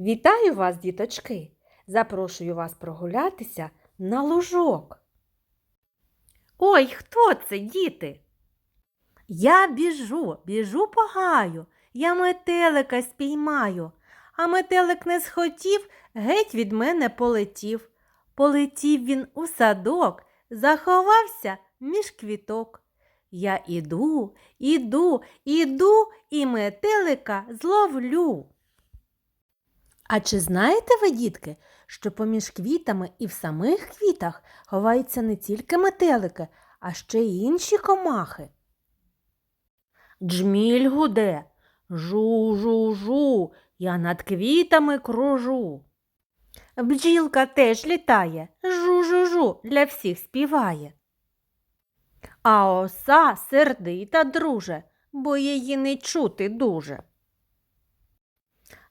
Вітаю вас, діточки! Запрошую вас прогулятися на лужок. Ой, хто це, діти? Я біжу, біжу по гаю, я метелика спіймаю, а метелик не схотів, геть від мене полетів. Полетів він у садок, заховався між квіток. Я іду, іду, іду і метелика зловлю. А чи знаєте ви, дітки, що поміж квітами і в самих квітах ховаються не тільки метелики, а ще й інші комахи? Джміль гуде, жу-жу-жу, я над квітами кружу. Бджілка теж літає, жу-жу-жу, для всіх співає. А оса сердита, друже, бо її не чути дуже.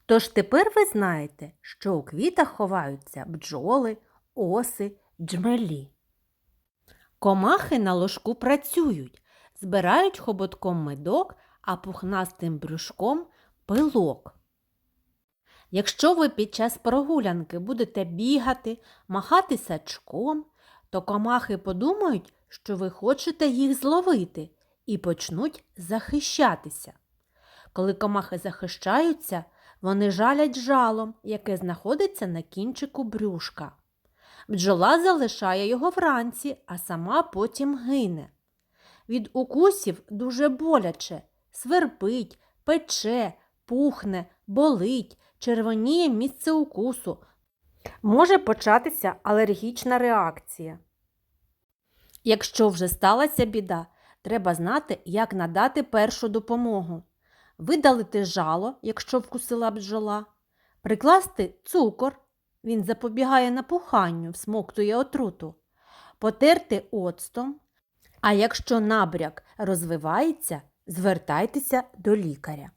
Тож тепер ви знаєте, що у квітах ховаються бджоли, оси, джмелі. Комахи на ложку працюють, збирають хоботком медок, а пухнастим брюшком пилок. Якщо ви під час прогулянки будете бігати, махати сачком, то комахи подумають, що ви хочете їх зловити і почнуть захищатися. Коли комахи захищаються, вони жалять жалом, яке знаходиться на кінчику брюшка. Бджола залишає його вранці, а сама потім гине. Від укусів дуже боляче, свербить, пече, пухне, болить, червоніє місце укусу. Може початися алергічна реакція. Якщо вже сталася біда, треба знати, як надати першу допомогу видалити жало, якщо вкусила бджола, прикласти цукор, він запобігає напуханню, всмоктує отруту, потерти оцтом, а якщо набряк розвивається, звертайтеся до лікаря.